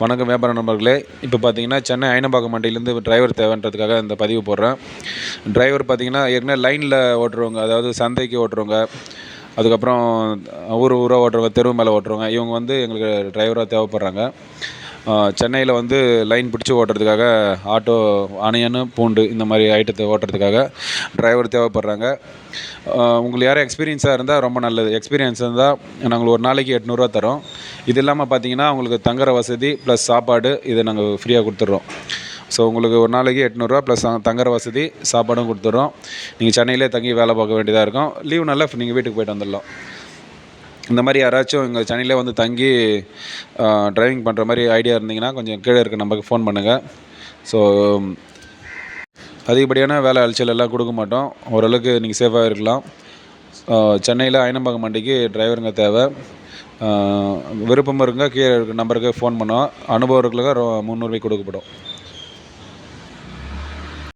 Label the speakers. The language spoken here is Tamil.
Speaker 1: வணக்கம் வியாபார நண்பர்களே. இப்போ பார்த்தீங்கன்னா சென்னை ஐனம்பாக்கம் மண்டியிலேருந்து டிரைவர் தேவைன்றதுக்காக இந்த பதிவு போடுறேன். டிரைவர் பார்த்தீங்கன்னா ஏற்கனவே லைனில் ஓட்டுறவங்க அதாவது சந்தைக்கு ஓட்டுறவங்க அதுக்கப்புறம் ஊர் ஊராக ஓட்டுறவங்க தெருவு மேலே ஓட்டுறவங்க இவங்க வந்து எங்களுக்கு டிரைவராக தேவைப்படுறாங்க. சென்னையில் வந்து லைன் பிடிச்சி ஓட்டுறதுக்காக ஆட்டோ அணையனு பூண்டு இந்த மாதிரி ஐட்டத்தை ஓட்டுறதுக்காக டிரைவர் தேவைப்படுறாங்க. உங்களுக்கு யாரும் எக்ஸ்பீரியன்ஸாக இருந்தால் ரொம்ப நல்லது. எக்ஸ்பீரியன்ஸ் இருந்தால் நாங்கள் ஒரு நாளைக்கு எட்நூறுரூவா தரோம். இது இல்லாமல் பார்த்தீங்கன்னா உங்களுக்கு தங்குற வசதி ப்ளஸ் சாப்பாடு இதை நாங்கள் ஃப்ரீயாக கொடுத்துட்றோம். ஸோ உங்களுக்கு ஒரு நாளைக்கு எட்நூறுரூவா ப்ளஸ் தங்குற வசதி சாப்பாடும் கொடுத்துட்றோம். நீங்கள் சென்னையிலே தங்கி வேலை பார்க்க வேண்டியதாக இருக்கும். லீவ் நல்லா நீங்கள் வீட்டுக்கு போயிட்டு வந்துடலாம். இந்த மாதிரி யாராச்சும் எங்கள் சென்னையிலே வந்து தங்கி டிரைவிங் பண்ணுற மாதிரி ஐடியா இருந்தீங்கன்னா கொஞ்சம் கீழே இருக்க நம்பருக்கு ஃபோன் பண்ணுங்கள் ஸோ அதிகப்படியான வேலை அலைச்சல் எல்லாம் கொடுக்க மாட்டோம். ஓரளவுக்கு நீங்கள் சேஃபாக இருக்கலாம். சென்னையில் ஐனம்பாக்கம் மண்டிக்கு டிரைவருங்க தேவை. விருப்பம் இருங்க கீழே இருக்க நம்பருக்கு ஃபோன் பண்ணுவோம். அனுபவம் இருக்கிறவங்க முந்நூறுபாய்க்கு கொடுக்கப்படும்.